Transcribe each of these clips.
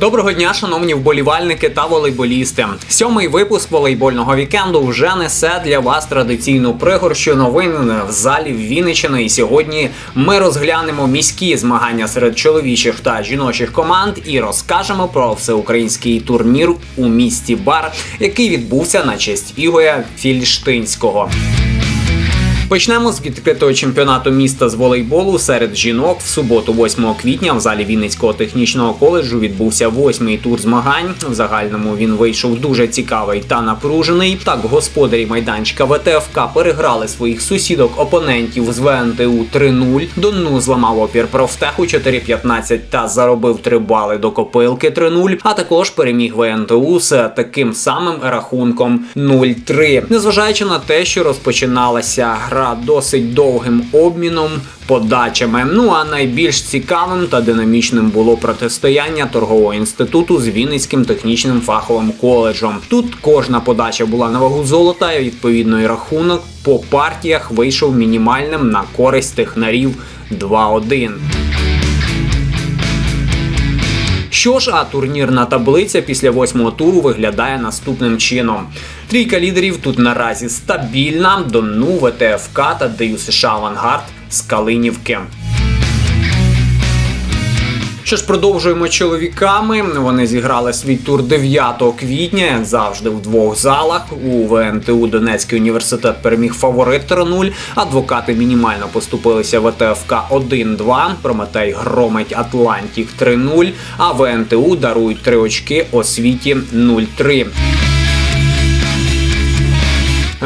Доброго дня, шановні вболівальники та волейболісти. Сьомий випуск волейбольного вікенду вже несе для вас традиційну пригорщу новин в залі Вінничини. І сьогодні ми розглянемо міські змагання серед чоловічих та жіночих команд і розкажемо про всеукраїнський турнір у місті Бар, який відбувся на честь Ігоря Фільштинського. Почнемо з відкритого чемпіонату міста з волейболу серед жінок. В суботу, 8 квітня, в залі Вінницького технічного коледжу відбувся восьмий тур змагань. В загальному він вийшов дуже цікавий та напружений. Так, господарі майданчика ВТФК переграли своїх сусідок опонентів з ВНТУ 3-0. Донну зламав опір профтеху 4-15 та заробив 3 бали до копилки 3-0, а також переміг ВНТУ з таким самим рахунком 0-3. Незважаючи на те, що розпочиналася гра досить довгим обміном. Подачами. Ну а найбільш цікавим та динамічним було протистояння торгового інституту з Вінницьким технічним фаховим коледжем. Тут кожна подача була на вагу золота, і відповідно і рахунок по партіях вийшов мінімальним на користь технарів 2-1. Що ж, а турнірна таблиця після восьмого туру виглядає наступним чином. Трійка лідерів тут наразі стабільна. Дону, ВТФК та ДЮ США Авангард з Калинівки. Що ж, продовжуємо чоловіками. Вони зіграли свій тур 9 квітня, завжди, в двох залах. У ВНТУ Донецький університет переміг фаворит 3-0. Адвокати мінімально поступилися в ВТФК 1-2. Прометей громить Атлантік 3-0. А ВНТУ дарують 3 очки освіті 0-3.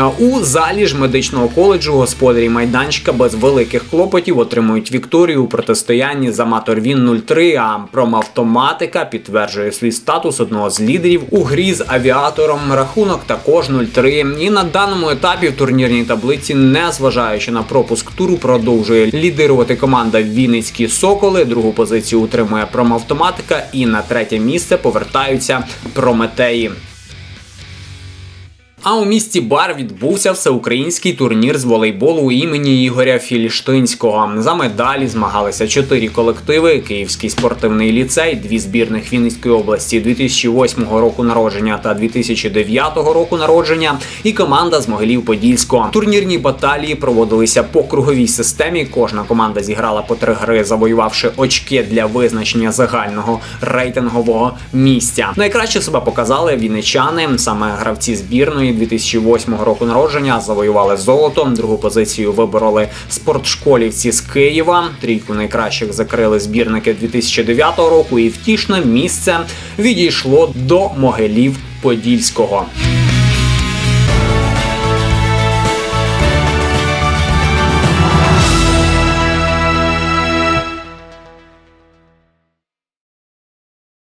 Е, У залі ж медичного коледжу господарі майданчика без великих клопотів отримують вікторію у протистоянні з Аматор Він 03, а промавтоматика підтверджує свій статус одного з лідерів у грі з авіатором. Рахунок також 0-3. І на даному етапі в турнірній таблиці, незважаючи на пропуск туру, продовжує лідирувати команда Вінницькі Соколи. Другу позицію утримує промавтоматика, і на третє місце повертаються Прометеї. А у місті Бар відбувся всеукраїнський турнір з волейболу імені Ігоря Філіштинського. За медалі змагалися чотири колективи: Київський спортивний ліцей, дві збірних Вінницької області 2008 року народження та 2009 року народження, і команда з Могилів Подільського. Турнірні баталії проводилися по круговій системі. Кожна команда зіграла по три гри, завоювавши очки для визначення загального рейтингового місця. Найкраще себе показали вінничани, саме гравці збірної. 2008 року народження завоювали золото. Другу позицію вибороли спортшколівці з Києва. Трійку найкращих закрили збірники 2009 року. І втішне місце відійшло до могилів Подільського.